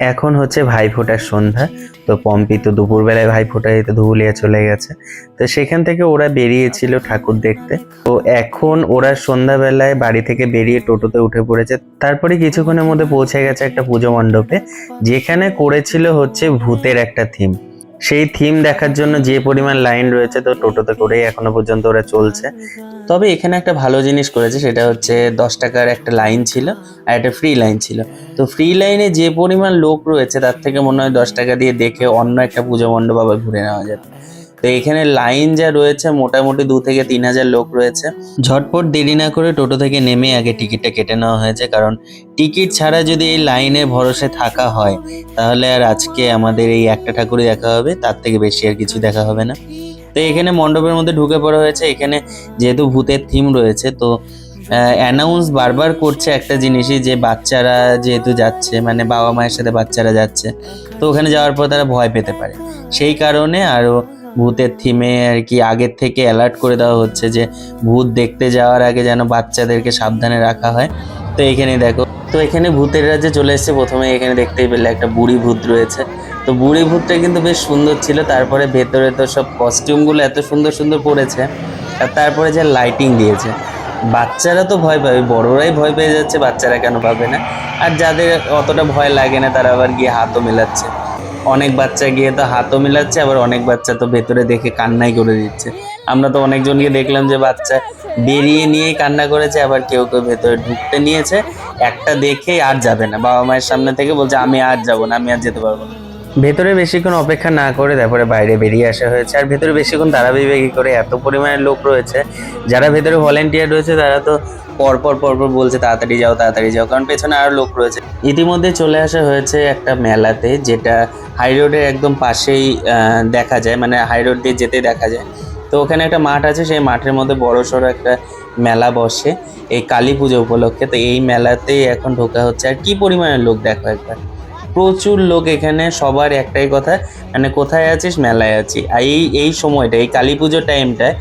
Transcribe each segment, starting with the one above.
এখন হচ্ছে ভাইফোঁটার সন্ধ্যা। তো পম্পি তো দুপুরবেলায় ভাইফোঁটা তো ধুবুলিয়া চলে গেছে। তো সেখান থেকে ওরা বেরিয়েছিল ঠাকুর দেখতে। তো এখন ওরা সন্ধ্যাবেলায় বাড়ি থেকে বেরিয়ে টোটোতে উঠে পড়েছে। তারপরে কিছুক্ষণের মধ্যে পৌঁছে গেছে একটা পুজো মণ্ডপে। যেখানে করেছিল হচ্ছে ভূতের একটা থিম সেই থিম দেখার জন্য যে পরিমাণ লাইন রয়েছে তো টোটোতে করেই এখনও পর্যন্ত ওরা চলছে। তবে এখানে একটা ভালো জিনিস করেছে, সেটা হচ্ছে দশ টাকার একটা লাইন ছিল আর একটা ফ্রি লাইন ছিল। তো ফ্রি লাইনে যে পরিমাণ লোক রয়েছে, তার থেকে মনে হয় দশ টাকা দিয়ে দেখে অন্য একটা পুজো মণ্ডপ আবার ঘুরে নেওয়া যাবে। তো এখানে লাইন যা রয়েছে মোটামুটি দু থেকে তিন হাজার লোক রয়েছে। ঝটপট দেরি না করে টোটো থেকে নেমে আগে টিকিটটা কেটে নেওয়া হয়েছে, কারণ টিকিট ছাড়া যদি এই লাইনের ভরসে থাকা হয়, তাহলে আর আজকে আমাদের এই একটা ঠাকুরই দেখা হবে, তার থেকে বেশি আর কিছু দেখা হবে না। তো এখানে মণ্ডপের মধ্যে ঢুকে পড়া হয়েছে, এখানে যেহেতু ভূতের থিম রয়েছে, তো অ্যানাউন্স বারবার করছে একটা জিনিসই যে বাচ্চারা যেহেতু যাচ্ছে মানে বাবা মায়ের সাথে বাচ্চারা যাচ্ছে, তো ওখানে যাওয়ার পর তারা ভয় পেতে পারে। সেই কারণে আরও ভূতের থিমে আর কি আগের থেকে অ্যালার্ট করে দেওয়া হচ্ছে যে ভূত দেখতে যাওয়ার আগে যেন বাচ্চাদেরকে সাবধানে রাখা হয়। তো এখানে দেখো, তো এখানে ভূতের রাজ্যে চলে এসেছে। প্রথমে এখানে দেখতেই পেলে একটা বুড়ি ভূত রয়েছে। তো বুড়ি ভূতটা কিন্তু বেশ সুন্দর ছিল। তারপরে ভেতরে তো সব কস্টিউমগুলো এত সুন্দর সুন্দর পড়েছে। আর তারপরে যে লাইটিং দিয়েছে। বাচ্চারা তো ভয় পাবে, বড়রাই ভয় পেয়ে যাচ্ছে, বাচ্চারা কেন পাবে না? আর যাদের অতটা ভয় লাগে না, তারা আবার গিয়ে হাতও মেলাচ্ছে। অনেক বাচ্চা গিয়ে তো হাতও মেলাচ্ছে, আবার অনেক বাচ্চা তো ভেতরে দেখে কান্নাই করে দিচ্ছে। আমরা তো অনেকজনকে দেখলাম যে বাচ্চা বেরিয়ে নিয়েই কান্না করেছে, আবার কেউ কেউ ভেতরে ঢুকতে নিয়েছে। একটা দেখে আর যাবে না। বাবা মায়ের সামনে থেকে বলছে, আমি আর যাব না, আমি আর যেতে পারব না। ভেতরে বেশিক্ষণ অপেক্ষা না করে তারপরে বাইরে বেরিয়ে আসা হয়েছে। আর ভেতরে বেশিক্ষণ তারাবিবেগি করে এত পরিমাণে লোক রয়েছে, যারা ভেতরে ভলেন্টিয়ার রয়েছে, তারা তো পরপর পরপর বলছে, তাড়াতাড়ি যাও তাড়াতাড়ি যাও। কারণ পেছনে আরও লোক রয়েছে। ইতিমধ্যে চলে আসা হয়েছে একটা মেলাতে, যেটা হাই রোডের একদম পাশেই দেখা যায় মানে হাই রোড দিয়ে যেতে দেখা যায়। তো ওখানে একটা মাঠ আছে, সেই মাঠের মধ্যে বড় সড়ো একটা মেলা বসে, এই কালী পুজো উপলক্ষে। তো এই মেলাতেই এখন ঢোকা হচ্ছে। আর কি পরিমাণের লোক, দেখো একবার। প্রচুর লোক এখানে, সবার একটাই কথা মানে কোথায় আছিস? মেলায় আছি। এই এই সময়টা, এই কালী পুজোর টাইমটায়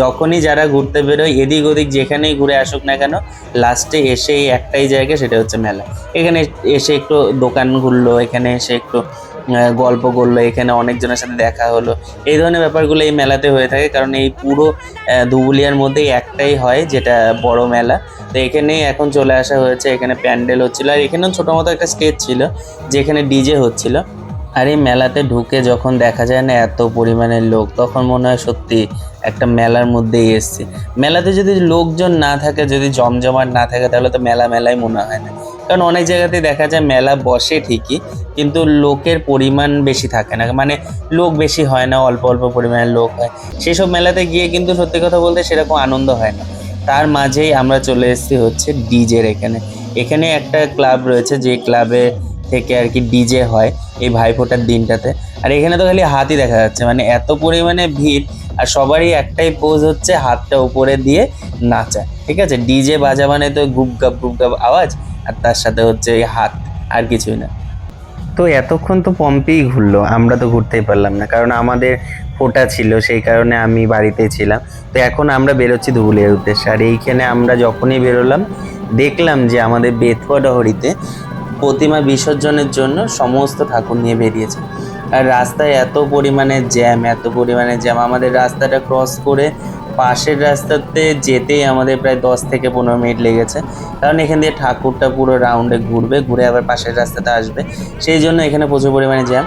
যখনই যারা ঘুরতে বেরোয়, এদিক ওদিক যেখানেই ঘুরে আসুক না কেন লাস্টে এসে এই একটাই জায়গা, সেটা হচ্ছে মেলা। এখানে এসে একটু দোকান ঘুরলো, এখানে এসে একটু গল্প করল, এখানে অনেকজনের সাথে দেখা হলো। এই ধরনের ব্যাপারগুলো এই মেলাতে হয়ে থাকে, কারণ এই পুরো ধুবুলিয়ার মধ্যেই একটাই হয়, যেটা বড় মেলা। তো এখানেই এখন চলে আসা হয়েছে, এখানে প্যান্ডেল হচ্ছিল, আর এখানেও ছোটো মতো একটা স্টেজ ছিল, যেখানে ডিজে হচ্ছিল। আর এই মেলাতে ঢুকে যখন দেখা যায় না এত পরিমাণে লোক, তখন মনে হয় সত্যি একটা মেলার মধ্যেই এসছি। মেলাতে যদি লোকজন না থাকে, যদি জমজমাট না থাকে, তাহলে তো মেলা মেলাই মনে হয় না। কারণ অনেক জায়গাতে দেখা যায় মেলা বসে ঠিকই, কিন্তু লোকের পরিমাণ বেশি থাকে না। মানে লোক বেশি হয় না, অল্প অল্প পরিমাণে লোক হয়। সেসব মেলাতে গিয়ে কিন্তু সত্যি কথা বলতে সেরকম আনন্দ হয় না। তার মাঝেই আমরা চলে এসেছি হচ্ছে ডিজের এখানে। এখানে একটা ক্লাব রয়েছে যে ক্লাবে থেকে আর কি ডিজে হয় এই ভাইফোঁটার দিনটাতে। আর এখানে তো খালি হাতই দেখা যাচ্ছে। মানে এত পরিমাণে ভিড় আর সবারই একটাই পোজ হচ্ছে হাতটা উপরে দিয়ে নাচা। ঠিক আছে? ডিজে বাজা মানে তো গুপ গাপ গুপ গাপ আওয়াজ। আর তার সাথে হচ্ছে এই হাত, আর কিছুই না। তো এতক্ষণ তো পম্পেই ঘুরলো, আমরা তো ঘুরতেই পারলাম না, কারণ আমাদের ফোটা ছিল, সেই কারণে আমি বাড়িতেই ছিলাম। তো এখন আমরা বেরোচ্ছি ধুবুলিয়ার উদ্দেশ্যে, আর এইখানে আমরা যখনই বেরোলাম, দেখলাম যে আমাদের বেথুয়া ডহরিতে প্রতিমা বিসর্জনের জন্য সমস্ত ঠাকুর নিয়ে বেরিয়েছে। আর রাস্তায় এত পরিমাণে জ্যাম, এত পরিমাণে জ্যাম, আমাদের রাস্তাটা ক্রস করে পাশের রাস্তাতে যেতেই আমাদের প্রায় দশ থেকে পনেরো মিনিট লেগেছে। কারণ এখান দিয়ে ঠাকুরটা পুরো রাউন্ডে ঘুরবে, ঘুরে আবার পাশের রাস্তাতে আসবে। সেই জন্য এখানে প্রচুর পরিমাণে জ্যাম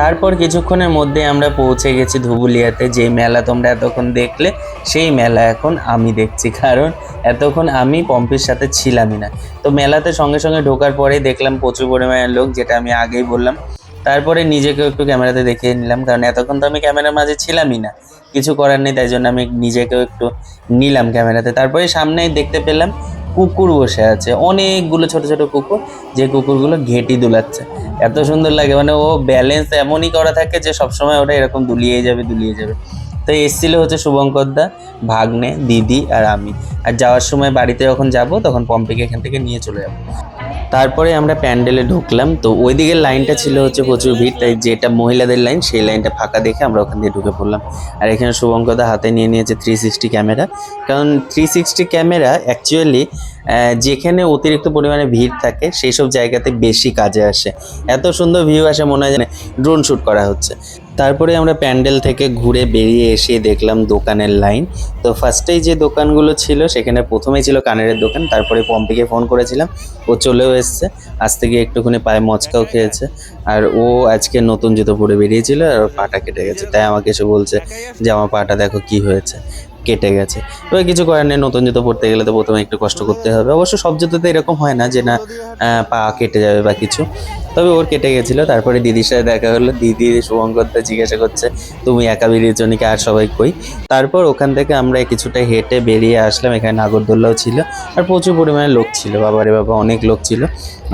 তারপর কিছুক্ষণের মধ্যে আমরা পৌঁছে গেছি ধুবুলিয়াতে, যে মেলা তোমরা এতক্ষণ দেখলে, সেই মেলা এখন আমি দেখছি। কারণ এতক্ষণ আমি পম্পির সাথে ছিলামই না। তো মেলাতে সঙ্গে সঙ্গে ঢোকার পরেই দেখলাম প্রচুর পরিমাণে লোক, যেটা আমি আগেই বললাম। তারপরে নিজেকেও একটু ক্যামেরাতে দেখিয়ে নিলাম, কারণ এতক্ষণ তো আমি ক্যামেরার মাঝে ছিলামই না। কিছু করার নেই, তাই জন্য আমি নিজেকেও একটু নিলাম ক্যামেরাতে। তারপরে সামনেই দেখতে পেলাম কুকুর বসে আছে। অনেকগুলো ছোট ছোট কুকুর, যে কুকুরগুলো ঘেটি দুলাচ্ছে। এত সুন্দর লাগে মানে ও ব্যালেন্স এমনই করা থাকে যে সবসময় ওটা এরকম দুলিয়ে যাবে দুলিয়ে যাবে। তো এসছিল হচ্ছে শুভঙ্কর দা, ভাগ্নে, দিদি আর আমি। আর যাওয়ার সময় বাড়িতে যখন যাব, তখন পম্পিকে এখান থেকে নিয়ে চলে যাব। তারপরে আমরা প্যান্ডেলে ঢুকলাম। তো ওই দিকের লাইনটা ছিল হচ্ছে প্রচুর ভিড়, তাই যেটা মহিলাদের লাইন সেই লাইনটা ফাঁকা দেখে আমরা ওখান দিয়ে ঢুকে পড়লাম। আর এখানে শুভঙ্কদা হাতে নিয়ে নিয়েছে থ্রি সিক্সটি ক্যামেরা। কারণ থ্রি সিক্সটি ক্যামেরা অ্যাকচুয়ালি যেখানে অতিরিক্ত পরিমাণে ভিড় থাকে, সেই সব জায়গাতে বেশি কাজে আসে। এত সুন্দর ভিউ আসে মনে হয় ড্রোন শ্যুট করা হচ্ছে। তারপরে আমরা প্যান্ডেল থেকে ঘুরে বেরিয়ে এসে দেখলাম দোকানের লাইন। তো ফার্স্টেই যে দোকানগুলো ছিল, সেখানে প্রথমেই ছিল কানের দোকান। তারপরে পম্পিকে ফোন করেছিলাম। ও চলেও এসছে। আজ থেকে একটুখানি পায়ে মচকাও খেয়েছে। আর ও আজকে নতুন জুতো পরে বেরিয়েছিল আর পাটা কেটে গেছে। তাই আমাকে এসে বলছে যে, আমার পাটা দেখো কি হয়েছে। কেটে গেছে। তবে কিছু করার নেই, নতুন জুতো পরতে গেলে তো প্রথমে একটু কষ্ট করতে হবে। অবশ্য সব জুতোতে এরকম হয় না যে না পা কেটে যাবে বা কিছু। তবে ওর কেটে গেছিল, তারপরে দিদির সাথে দেখা হলো। দিদি শুভঙ্করদা জিজ্ঞাসা করছে, তুমি একা বেরিয়েছো নাকি? আর সবাই কই? তারপর ওখান থেকে আমরা কিছুটা হেঁটে বেরিয়ে আসলাম। এখানে নাগরদোল্লাও ছিল আর প্রচুর পরিমাণে লোক ছিল। বাবারে বাবা, অনেক লোক ছিল।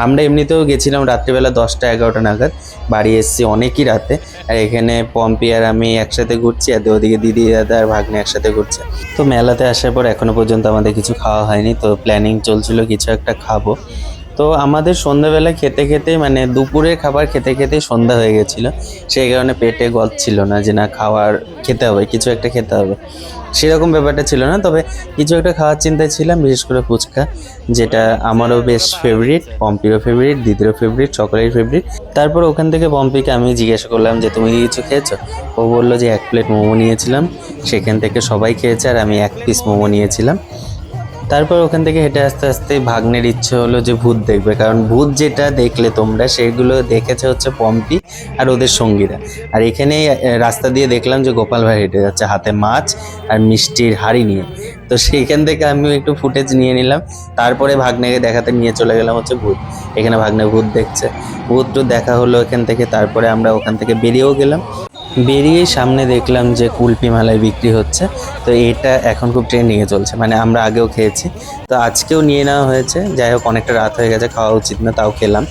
আমরা এমনিতেও গেছিলাম রাত্রিবেলা দশটা, এগারোটা নাগাদ। বাড়ি এসেছি অনেকই রাতে। আর এখানে পম্পি আর আমি একসাথে ঘুরছি, আর ওদিকে দিদি, দাদা আর ভাগ্নে একসাথে ঘুরছে। তো মেলাতে আসার পর এখনও পর্যন্ত আমাদের কিছু খাওয়া হয়নি, তো প্ল্যানিং চলছিল কিছু একটা খাব। তো আমাদের সন্ধ্যাবেলা খেতে খেতে মানে দুপুরের খাবার খেতে খেতে সন্ধ্যা হয়ে গেছিল। সেই কারণে পেটে গদ ছিল না যে না খাওয়ার খেতে হবে, কিছু একটা খেতে হবে। সেরকম ব্যাপারটা ছিল না, তবে কিছু একটা খাওয়ার চিন্তায় ছিলাম, বিশেষ করে ফুচকা, যেটা আমারও বেশ ফেভারিট পম্পিরও ফেভারিট দিদিরও ফেভারিট সকলের ফেভারিট তারপর ওখান থেকে পম্পিকে আমি জিজ্ঞাসা করলাম যে, তুমি কিছু খেয়েছো? ও বলল যে, এক প্লেট মোমো নিয়েছিলাম, সেখান থেকে সবাই খেয়েছে আর আমি এক পিস মোমো নিয়েছিলাম। তারপর ওখান থেকে হেঁটে আস্তে আস্তে ভাগ্নের ইচ্ছে হলো যে ভূত দেখবে। কারণ ভূত যেটা দেখলে তোমরা, সেগুলো দেখেছে হচ্ছে পম্পি আর ওদের সঙ্গীরা। আর এখানে রাস্তা দিয়ে দেখলাম যে গোপাল ভাই হেঁটে যাচ্ছে হাতে মাছ আর মিষ্টির হাড়ি নিয়ে। তো সেইখান থেকে আমিও একটু ফুটেজ নিয়ে নিলাম। তারপরে ভাগ্নেকে দেখাতে নিয়ে চলে গেলাম হচ্ছে ভূত। এখানে ভাগ্নে ভূত দেখছে। ভূত দেখা হলো এখান থেকে, তারপরে আমরা ওখান থেকে বেরিয়েও গেলাম। বেরিয়েই সামনে দেখলাম যে কুলপি মালাই বিক্রি হচ্ছে। তো এটা এখন খুব ট্রেন নিয়ে চলছে মানে আমরা আগেও খেয়েছি। তো আজকেও নিয়ে নেওয়া হয়েছে, যাই হোক অনেকটা রাত হয়ে গেছে, খাওয়া উচিত না, তাও খেলাম।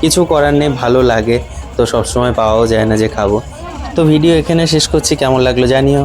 কিছু করার নেই, ভালো লাগে, তো সবসময় পাওয়াও যায় না যে খাব। তো ভিডিও এখানে শেষ করছি, কেমন লাগল জানিও।